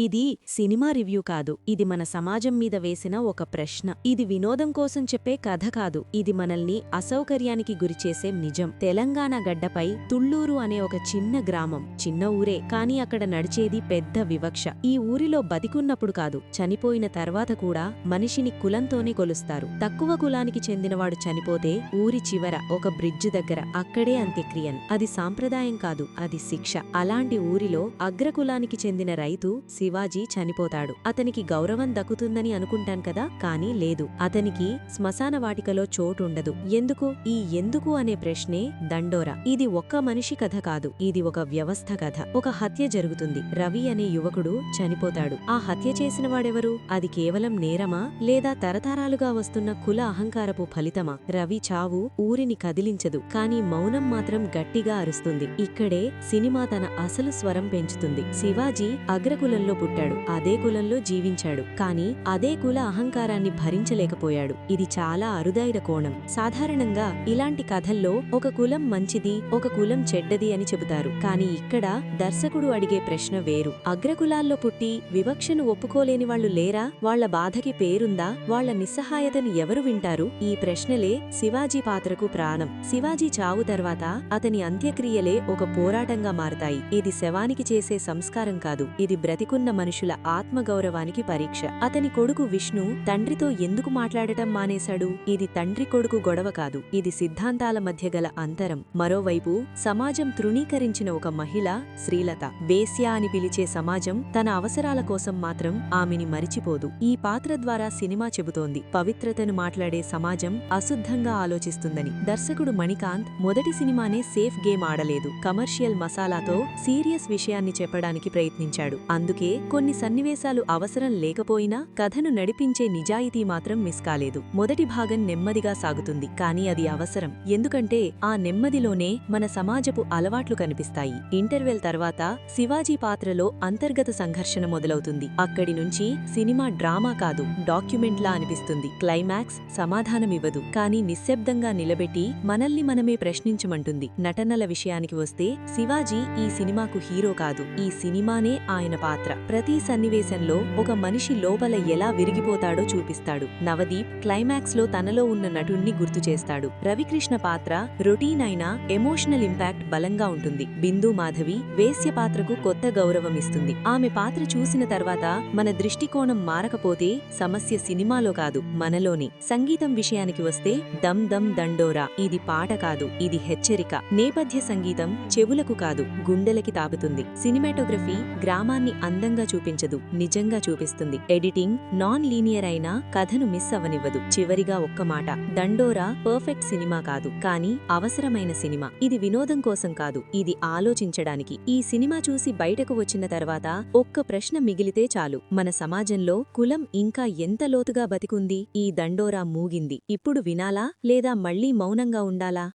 ఇది cinema review కాదు. ఇది మన సమాజం మీద వేసిన ఒక ప్రశ్న. ఇది వినోదం కోసం చెప్పే కథ కాదు. ఇది మనల్ని అసౌకర్యానికి గురిచేసే నిజం. తెలంగాణ గడ్డపై తుళ్ళూరు అనే ఒక చిన్న గ్రామం చిన్న ఊరే. కాని అక్కడ నడిచేది పెద్ద వివక్ష. ఈ ఊరిలో బతికున్నప్పుడు కాదు చనిపోయిన తర్వాత కూడా మనిషిని కులంతోనే కొలుస్తారు. తక్కువ కులానికి చెందినవాడు చనిపోతే ఊరి చివర ఒక బ్రిడ్జ్ దగ్గర అక్కడే అంత్యక్రియన్. అది సాంప్రదాయం కాదు అది శిక్ష. అలాంటి ఊరిలో అగ్రకులానికి చెందిన రైతు శివాజీ చనిపోతాడు. అతనికి గౌరవం దక్కుతుందని అనుకుంటాను కదా? కానీ లేదు. అతనికి శ్మశాన వాటికలో చోటుండదు. ఎందుకు? ఈ ఎందుకు అనే ప్రశ్నే దండోరా. ఇది ఒక్క మనిషి కథ కాదు. ఇది ఒక వ్యవస్థ కథ. ఒక హత్య జరుగుతుంది. రవి అనే యువకుడు చనిపోతాడు. ఆ హత్య చేసిన వాడెవరు? అది కేవలం నేరమా? లేదా తరతరాలుగా వస్తున్న కుల అహంకారపు ఫలితమా? రవి చావు ఊరిని కదిలించదు. కానీ మౌనం మాత్రం గట్టిగా అరుస్తుంది. ఇక్కడే సినిమా తన అసలు స్వరం పెంచుతుంది. శివాజీ అగ్రకులంలో పుట్టాడు. అదే కులంలో జీవించాడు. కాని అదే కుల అహంకారాన్ని భరించలేకపోయాడు. ఇది చాలా అరుదైన కోణం. సాధారణంగా ఇలాంటి కథల్లో ఒక కులం మంచిది ఒక కులం చెడ్డది అని చెబుతారు. కాని ఇక్కడ దర్శకుడు అడిగే ప్రశ్న వేరు. అగ్రకులాల్లో పుట్టి వివక్షను ఒప్పుకోలేని వాళ్ళు లేరా? వాళ్ళ బాధకి పేరుందా? వాళ్ళ నిస్సహాయతను ఎవరు వింటారు? ఈ ప్రశ్నలే శివాజీ పాత్రకు ప్రాణం. శివాజీ చావు తర్వాత అతని అంత్యక్రియలే ఒక పోరాటంగా మారతాయి. ఇది శవానికి చేసే సంస్కారం కాదు. ఇది బ్రతికున్న మనుషుల ఆత్మగౌరవానికి పరీక్ష. అతని కొడుకు విష్ణు తండ్రితో ఎందుకు మాట్లాడటం మానేశాడు? ఇది తండ్రి కొడుకు గొడవ కాదు. ఇది సిద్ధాంతాల మధ్య గల అంతరం. మరోవైపు సమాజం తృణీకరించిన ఒక మహిళ శ్రీలత. వేశ్య అని పిలిచే సమాజం తన అవసరాల కోసం మాత్రం ఆమెని మరిచిపోదు. ఈ పాత్ర ద్వారా సినిమా చెబుతోంది. పవిత్రతను మాట్లాడే సమాజం అశుద్ధంగా ఆలోచిస్తుందని. దర్శకుడు మణికాంత్ మొదటి సినిమానే సేఫ్ గేమ్ ఆడలేదు. కమర్షియల్ మసాలాతో సీరియస్ విషయాన్ని చెప్పడానికి ప్రయత్నించాడు. అందుకే కొన్ని సన్నివేశాలు అవసరం లేకపోయినా కథను నడిపించే నిజాయితీ మాత్రం మిస్ కాలేదు. మొదటి భాగం నెమ్మదిగా సాగుతుంది. కానీ అది అవసరం. ఎందుకంటే ఆ నెమ్మదిలోనే మన సమాజపు అలవాట్లు కనిపిస్తాయి. ఇంటర్వెల్ తర్వాత శివాజీ పాత్రలో అంతర్గత సంఘర్షణ మొదలవుతుంది. అక్కడి నుంచి సినిమా డ్రామా కాదు డాక్యుమెంట్లా అనిపిస్తుంది. క్లైమాక్స్ సమాధానమివ్వదు. కానీ నిశ్శబ్దంగా నిలబెట్టి మనల్ని మనమే ప్రశ్నించమంటుంది. నటనల విషయానికి వస్తే శివాజీ ఈ సినిమాకు హీరో కాదు. ఈ సినిమానే ఆయన పాత్ర. ప్రతి సన్నివేశంలో ఒక మనిషి లోపల ఎలా విరిగిపోతాడో చూపిస్తాడు. నవదీప్ క్లైమాక్స్లో తనలో ఉన్న నటుణ్ణి గుర్తు చేస్తాడు. రవికృష్ణ పాత్ర రొటీన్ అయినా ఎమోషనల్ ఇంపాక్ట్ బలంగా ఉంటుంది. బిందు మాధవి వేశ్య పాత్రకు కొత్త గౌరవం ఇస్తుంది. ఆమె పాత్ర చూసిన తర్వాత మన దృష్టికోణం మారకపోతే సమస్య సినిమాలో కాదు మనలోనే. సంగీతం విషయానికి వస్తే దమ్ దమ్ దండోరా ఇది పాట కాదు ఇది హెచ్చరిక. నేపథ్య సంగీతం చెవులకు కాదు గుండెలకి తాపుతుంది. సినిమాటోగ్రఫీ గ్రామాన్ని అందంగా చూపించదు నిజంగా చూపిస్తుంది. ఎడిటింగ్ నాన్ లీనియర్ అయినా కథను మిస్ అవనివ్వదు. చివరిగా ఒక్క మాట దండోరా పర్ఫెక్ట్ సినిమా కాదు కానీ అవసరమైన సినిమా. ఇది వినోదం కోసం కాదు ఇది ఆలోచించడానికి. ఈ సినిమా చూసి బయటకు వచ్చిన తర్వాత ఒక్క ప్రశ్న మిగిలితే చాలు. మన సమాజంలో కులం ఇంకా ఎంత లోతుగా బతికుంది? ఈ దండోరా మూగింది. ఇప్పుడు వినాలా? లేదా మళ్ళీ మౌనంగా ఉండాలా?